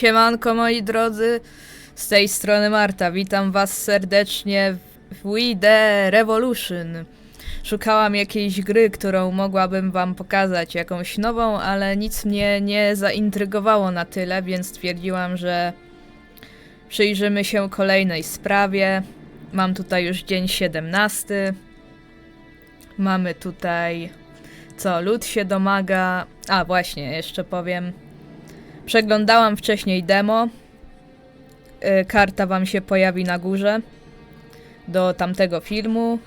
Siemanko moi drodzy, z tej strony Marta, witam was serdecznie w We The Revolution. Szukałam jakiejś gry, którą mogłabym wam pokazać, jakąś nową, ale nic mnie nie zaintrygowało na tyle, więc stwierdziłam, że przyjrzymy się kolejnej sprawie. Mam tutaj już dzień 17. Mamy tutaj co, lud się domaga. A właśnie, jeszcze powiem. Przeglądałam wcześniej demo. Y, Karta wam się pojawi na górze do tamtego filmu.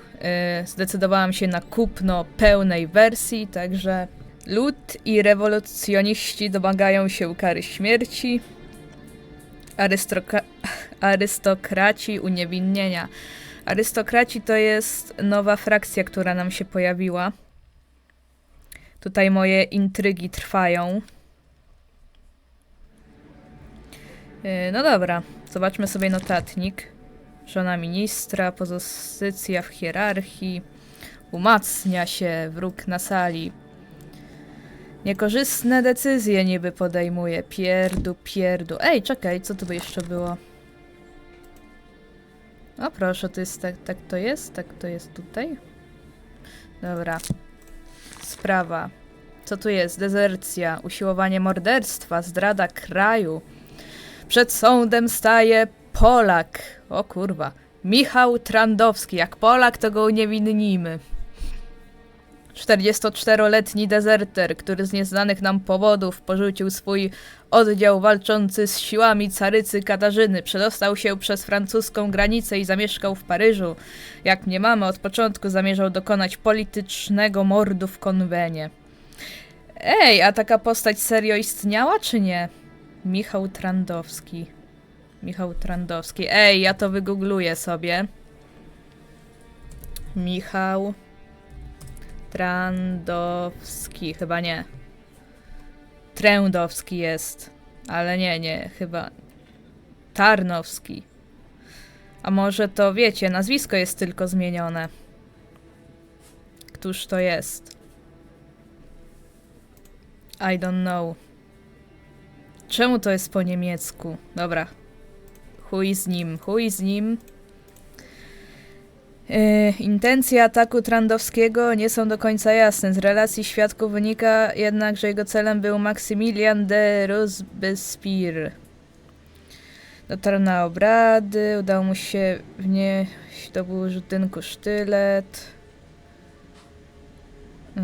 Y, Zdecydowałam się na kupno pełnej wersji, także lud i rewolucjoniści domagają się kary śmierci. Arystroka- arystokraci uniewinnienia. Arystokraci to jest nowa frakcja, która nam się pojawiła. Tutaj moje intrygi trwają. Yy, No dobra, zobaczmy sobie notatnik. Żona ministra, pozycja w hierarchii, umacnia się wróg na sali. Niekorzystne decyzje niby podejmuje. Pierdu, pierdu. Ej, czekaj, co tu by jeszcze było? O proszę, to jest tak, tak to jest? Tak to jest tutaj? Dobra. Sprawa. Co tu jest? Dezercja, usiłowanie morderstwa, zdrada kraju. Przed sądem staje Polak. O kurwa. Michał Trandowski. Jak Polak, to go uniewinnimy. 44-letni dezerter, który z nieznanych nam powodów porzucił swój oddział walczący z siłami carycy Katarzyny, przedostał się przez francuską granicę i zamieszkał w Paryżu. Jak mniemamy, od początku zamierzał dokonać politycznego mordu w konwenie. Ej, a taka postać serio istniała, czy nie? Michał Trandowski. Michał Trandowski. Ej, ja to wygoogluję sobie. Michał Trandowski. Chyba nie. Trędowski jest. Ale nie, nie, chyba. Tarnowski. A może to wiecie, nazwisko jest tylko zmienione. Któż to jest? I don't know. Czemu to jest po niemiecku? Dobra. Chuj z nim, chuj z nim. Yy, intencje ataku Trandowskiego nie są do końca jasne. Z relacji świadków wynika jednak, że jego celem był Maksymilian de Robespierre. Dotarł na obrady, udało mu się wnieść do budynku sztylet. Yy,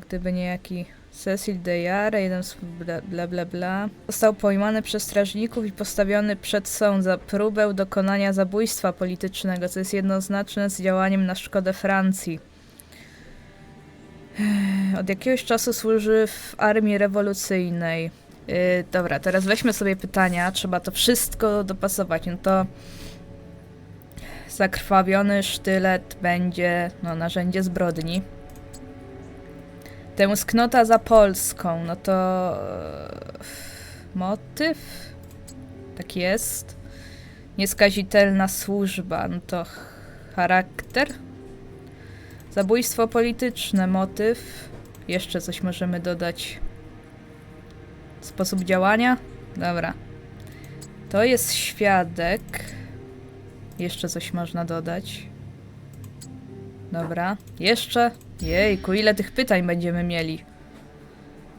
gdyby nie jaki Cecil de Jare, jeden z bla, bla bla bla. Został pojmany przez strażników i postawiony przed sąd za próbę dokonania zabójstwa politycznego, co jest jednoznaczne z działaniem na szkodę Francji. Od jakiegoś czasu służy w armii rewolucyjnej. Yy, dobra, teraz weźmy sobie pytania. Trzeba to wszystko dopasować. No to zakrwawiony sztylet będzie no, narzędzie zbrodni. Tęsknota za Polską, no to e, motyw? Tak jest. Nieskazitelna służba, no to ch- charakter. Zabójstwo polityczne, motyw. Jeszcze coś możemy dodać. Sposób działania? Dobra. To jest świadek. Jeszcze coś można dodać. Dobra. Jeszcze? Jejku, ile tych pytań będziemy mieli?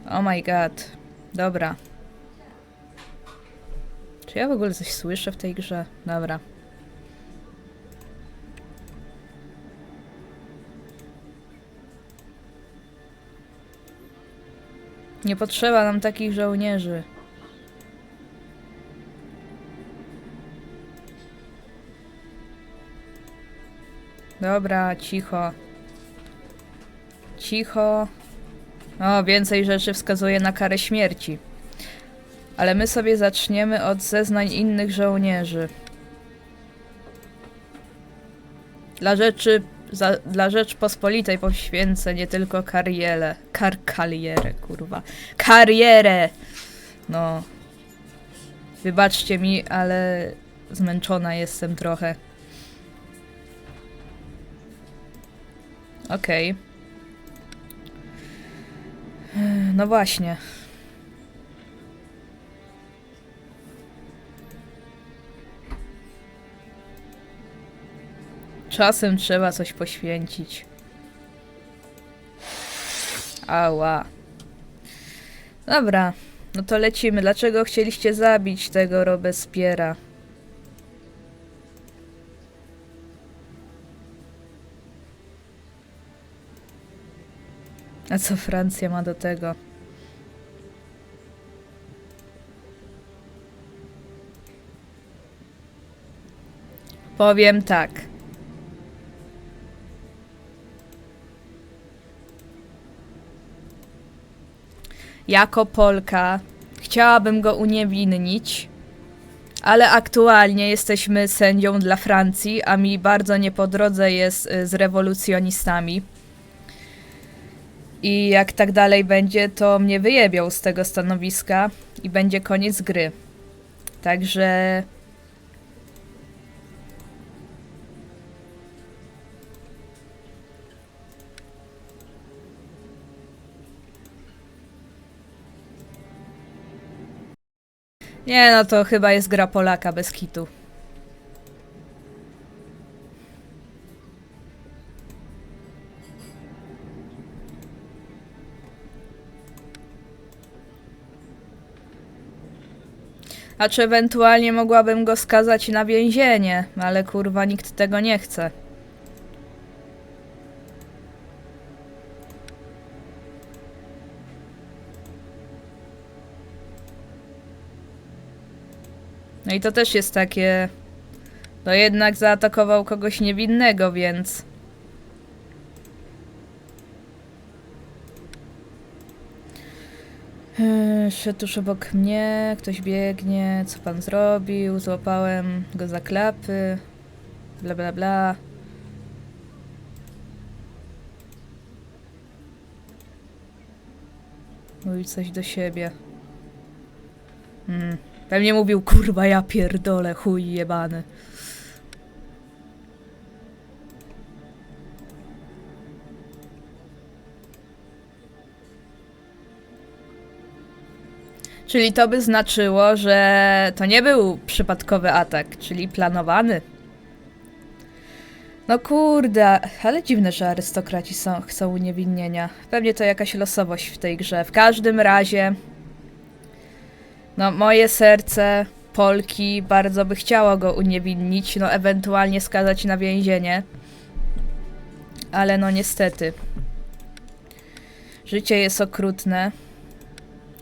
Oh my god. Dobra. Czy ja w ogóle coś słyszę w tej grze? Dobra. Nie potrzeba nam takich żołnierzy. Dobra, cicho. Cicho. O, więcej rzeczy wskazuje na karę śmierci. Ale my sobie zaczniemy od zeznań innych żołnierzy. Dla rzeczy, za, dla Rzeczpospolitej poświęcę nie tylko karierę. Kar karierę, kurwa. Karierę! No. Wybaczcie mi, ale zmęczona jestem trochę. Okej no właśnie. Czasem trzeba coś poświęcić. Ała. Dobra, no to lecimy. Dlaczego chcieliście zabić tego Robespiera? A co Francja ma do tego? Powiem tak. Jako Polka chciałabym go uniewinnić, ale aktualnie jesteśmy sędzią dla Francji, a mi bardzo nie po drodze jest y, z rewolucjonistami. I jak tak dalej będzie, to mnie wyjebią z tego stanowiska i będzie koniec gry. Także Nie, no to chyba jest gra Polaka bez kitu. A czy ewentualnie mogłabym go skazać na więzienie, ale kurwa nikt tego nie chce. No i to też jest takie. No jednak zaatakował kogoś niewinnego, więc. Szedł tuż obok mnie, ktoś biegnie, co pan zrobił? Złapałem go za klapy, bla bla bla. Mówił coś do siebie. Hmm. Pewnie mówił, kurwa, ja pierdolę, chuj jebany. Czyli to by znaczyło, że to nie był przypadkowy atak, czyli planowany. No kurde, ale dziwne, że arystokraci są, chcą uniewinnienia. Pewnie to jakaś losowość w tej grze. W każdym razie, no moje serce Polki bardzo by chciało go uniewinnić, no ewentualnie skazać na więzienie. Ale no niestety. Życie jest okrutne.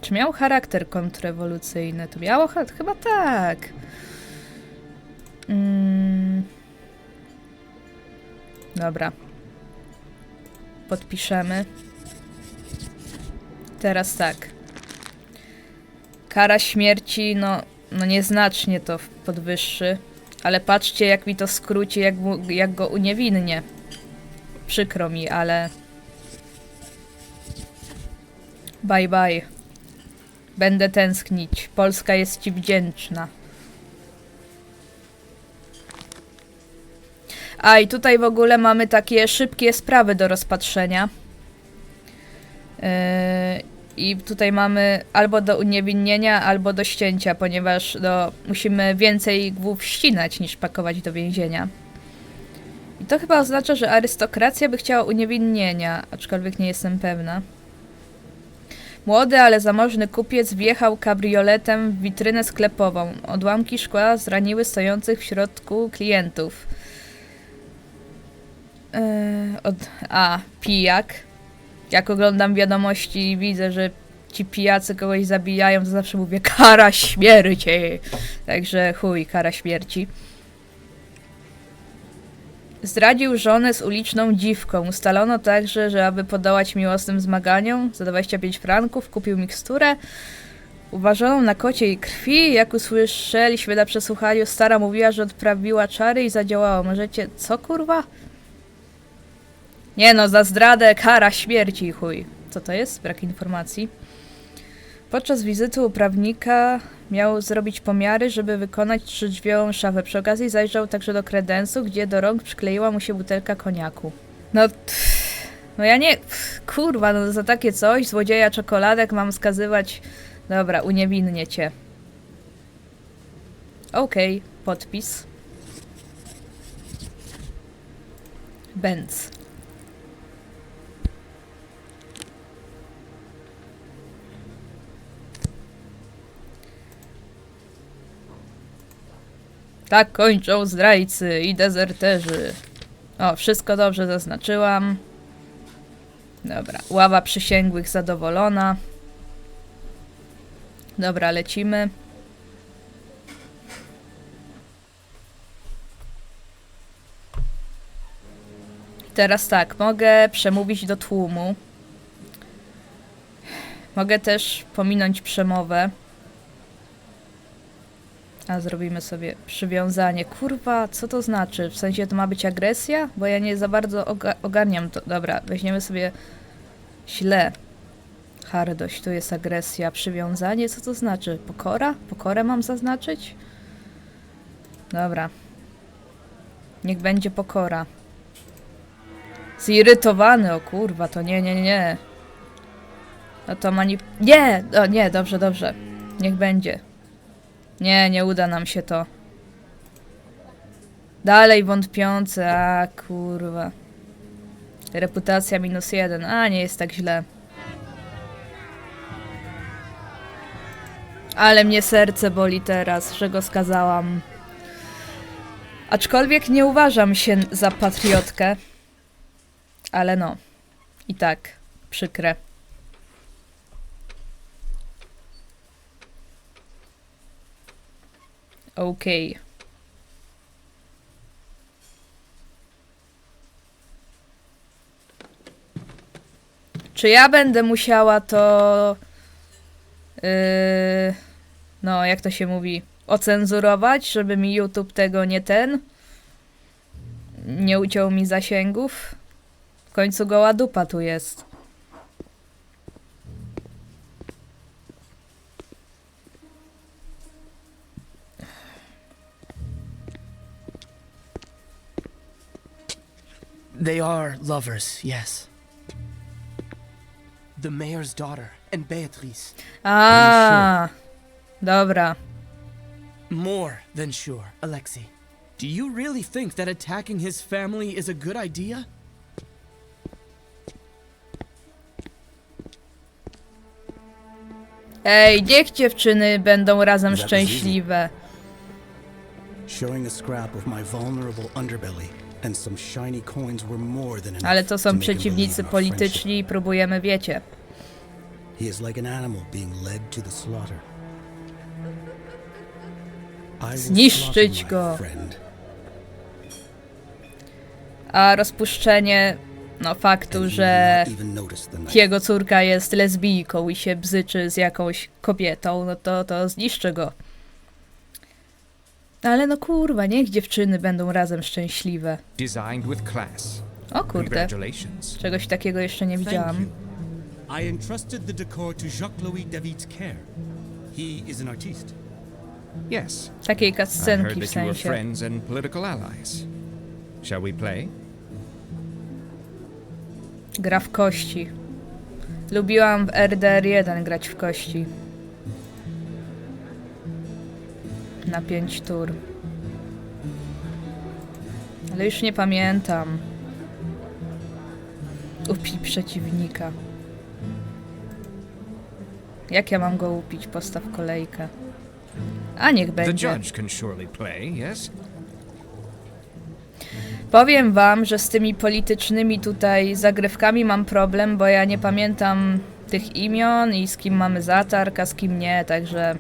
Czy miał charakter kontrrewolucyjny? To miało? cha- Chyba tak. Mm. Dobra. Podpiszemy. Teraz tak. Kara śmierci, no, no nieznacznie to podwyższy. Ale patrzcie, jak mi to skróci, jak, mu, jak go uniewinnie. Przykro mi, ale... Bye bye. Będę tęsknić. Polska jest ci wdzięczna. A i tutaj w ogóle mamy takie szybkie sprawy do rozpatrzenia. Yy, I tutaj mamy albo do uniewinnienia, albo do ścięcia, ponieważ no, musimy więcej głów ścinać niż pakować do więzienia. I to chyba oznacza, że arystokracja by chciała uniewinnienia, aczkolwiek nie jestem pewna. Młody, ale zamożny kupiec wjechał kabrioletem w witrynę sklepową. Odłamki szkła zraniły stojących w środku klientów. Eee, od... A, pijak. Jak oglądam wiadomości i widzę, że ci pijacy kogoś zabijają, to zawsze mówię kara śmierci. Także chuj, kara śmierci. Zdradził żonę z uliczną dziwką. Ustalono także, że aby podołać miłosnym zmaganiom, za 25 franków kupił miksturę uważoną na kociej krwi. Jak usłyszeliśmy na przesłuchaniu, stara mówiła, że odprawiła czary i zadziałało. Możecie... Co kurwa? Nie no, za zdradę kara śmierci, chuj. Co to jest? Brak informacji. Podczas wizyty u prawnika miał zrobić pomiary, żeby wykonać trzydrzwiową szafę. Przy okazji zajrzał także do kredensu, gdzie do rąk przykleiła mu się butelka koniaku. No, pff, no ja nie... Pff, kurwa, no za takie coś, złodzieja czekoladek mam skazywać... Dobra, uniewinnię cię. Okej, podpis. Benz. Tak kończą zdrajcy i dezerterzy. O, wszystko dobrze zaznaczyłam. Dobra, ława przysięgłych zadowolona. Dobra, lecimy. Teraz tak, mogę przemówić do tłumu. Mogę też pominąć przemowę. A zrobimy sobie przywiązanie. Kurwa, co to znaczy? W sensie to ma być agresja? Bo ja nie za bardzo oga ogarniam to. Dobra, weźmiemy sobie źle. Hardość, tu jest agresja. Przywiązanie, co to znaczy? Pokora? Pokorę mam zaznaczyć? Dobra. Niech będzie pokora. Zirytowany, o kurwa, to nie, nie, nie. No to mani... Nie! O, nie, dobrze, dobrze. Niech będzie. Nie, nie uda nam się to. Dalej wątpiący, a kurwa. Reputacja minus jeden, a nie jest tak źle. Ale mnie serce boli teraz, że go skazałam. Aczkolwiek nie uważam się za patriotkę. Ale no, i tak, przykre. Okej. Czy ja będę musiała to. Yy, no, jak to się mówi? Ocenzurować, żeby mi YouTube tego nie ten. Nie uciął mi zasięgów. W końcu goła dupa tu jest. They are lovers, yes. The mayor's daughter and Beatrice. A, dobra. More than sure, Alexei. Do you really think that attacking his family is a good idea? Ej, niech dziewczyny będą razem szczęśliwe. Showing a scrap of my vulnerable underbelly Ale to są przeciwnicy polityczni i próbujemy, wiecie. He is like an animal being led to the slaughter. I will Zniszczyć go. A rozpuszczenie, no faktu, że jego córka jest lesbijką i się bzyczy z jakąś kobietą, no to, to zniszczy go. Ale no kurwa, niech dziewczyny będą razem szczęśliwe. Designed with class. O kurde, Congratulations. czegoś takiego jeszcze nie widziałam. I entrusted the decor to Jacques-Louis David's care. He is an artiste. Yes. Takiej I heard cutscenki w that you were sensie. friends and political allies. Shall we play? Gra w kości. Lubiłam w RDR1 grać w kości. Na 5 tur. Ale już nie pamiętam. Upij przeciwnika. Jak ja mam go upić? Postaw kolejkę. A niech The będzie. judge can surely play, yes? Powiem wam, że z tymi politycznymi tutaj zagrywkami mam problem, bo ja nie pamiętam tych imion i z kim mamy zatarg, a z kim nie, także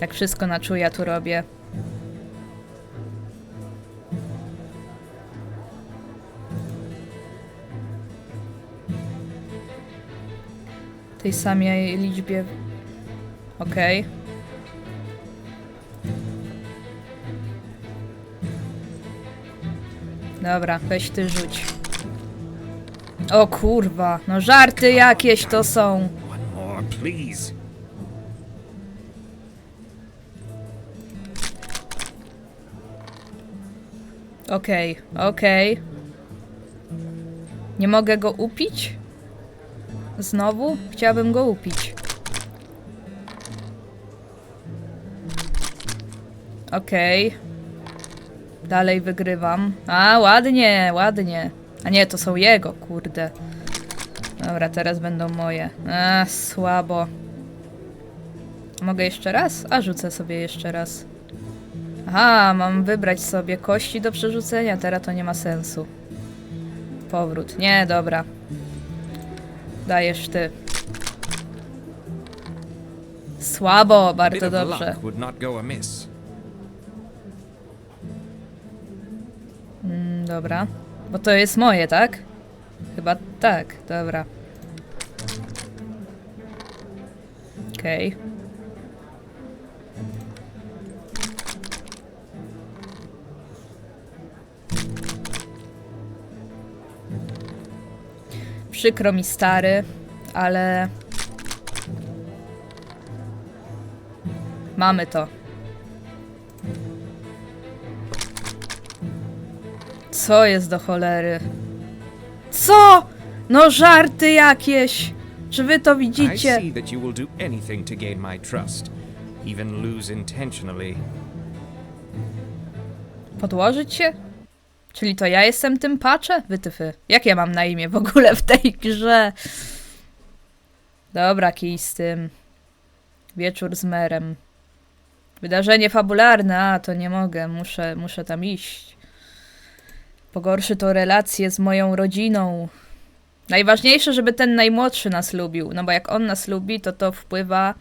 tak wszystko na czuja tu robię. Tej samej liczbie. Okej. Dobra, weź ty rzuć. O kurwa, no żarty jakieś to są. One more, please. Okej, okej. Nie mogę go upić? Znowu? Chciałabym go upić. Okej. Dalej wygrywam. A, ładnie, ładnie. A nie, to są jego, kurde. Dobra, teraz będą moje. A, słabo. Mogę jeszcze raz? A, rzucę sobie jeszcze raz. Aha, mam wybrać sobie kości do przerzucenia, teraz to nie ma sensu. Powrót. Nie, dobra. Dajesz ty. Słabo, bardzo dobrze. Mm, Dobra. Bo to jest moje, tak? Chyba tak, dobra. Okej. Przykro mi stary, ale mamy to. Co jest do cholery? Co? No żarty jakieś! Czy wy to I widzicie? see that you will do anything to gain my trust, even lose intentionally. Podłożyć się? Czyli to ja jestem tym pacze? Wytyfy. Jak ja mam na imię w ogóle w tej grze? Dobra, kij z tym. Wieczór z merem. Wydarzenie fabularne, a to nie mogę, muszę, muszę tam iść. Pogorszy to relacje z moją rodziną. Najważniejsze, żeby ten najmłodszy nas lubił, no bo jak on nas lubi, to to wpływa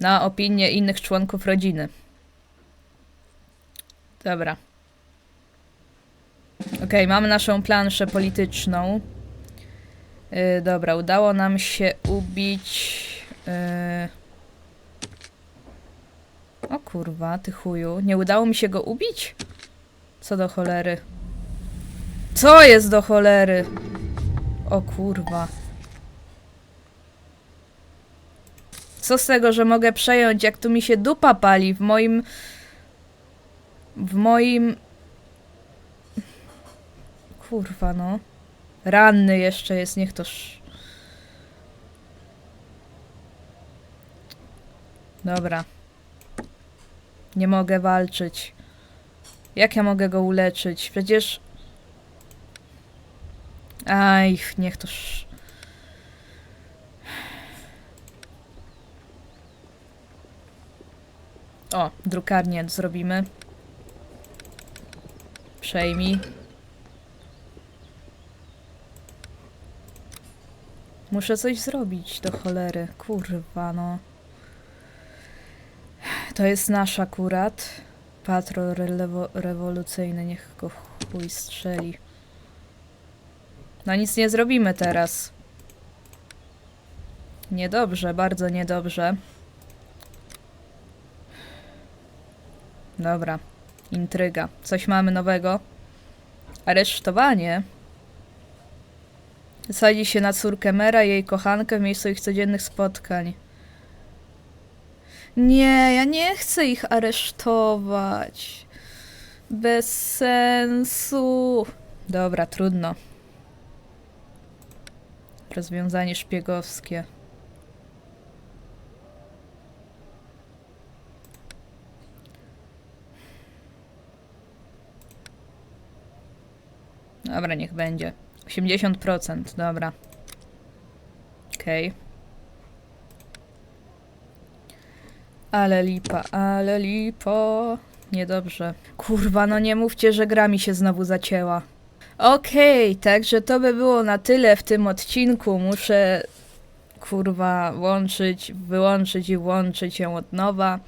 na opinię innych członków rodziny. Dobra. Okej, mamy naszą planszę polityczną. Yy, dobra, udało nam się ubić. Yy... O kurwa, ty chuju. Nie udało mi się go ubić? Co do cholery? Co jest do cholery? O kurwa. Co z tego, że mogę przejąć, jak tu mi się dupa pali w moim. W moim. Kurwa, no. Ranny jeszcze jest, niech toż. Dobra. Nie mogę walczyć. Jak ja mogę go uleczyć? Przecież. Aj, niech toż. O, drukarnię zrobimy. Przejmij. Muszę coś zrobić do cholery. Kurwa, no. To jest nasz akurat. Patrol relewo- rewolucyjny, niech go chuj strzeli. No nic nie zrobimy teraz. Niedobrze, bardzo niedobrze. Dobra. Intryga. Coś mamy nowego. Aresztowanie. Sadzi się na córkę Mera i jej kochankę w miejscu ich codziennych spotkań. Nie, ja nie chcę ich aresztować. Bez sensu. Dobra, trudno. Rozwiązanie szpiegowskie. Dobra, niech będzie. 80%, dobra. Okej. Ale lipa, ale lipo. Niedobrze. Kurwa, no nie mówcie, że gra mi się znowu zacięła. Okej, także to by było na tyle w tym odcinku. Muszę kurwa łączyć, wyłączyć i włączyć ją od nowa.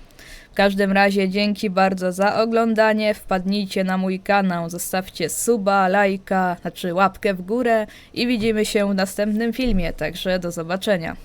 W każdym razie dzięki bardzo za oglądanie. Wpadnijcie na mój kanał, zostawcie suba, lajka, znaczy łapkę w górę i widzimy się w następnym filmie. Także do zobaczenia.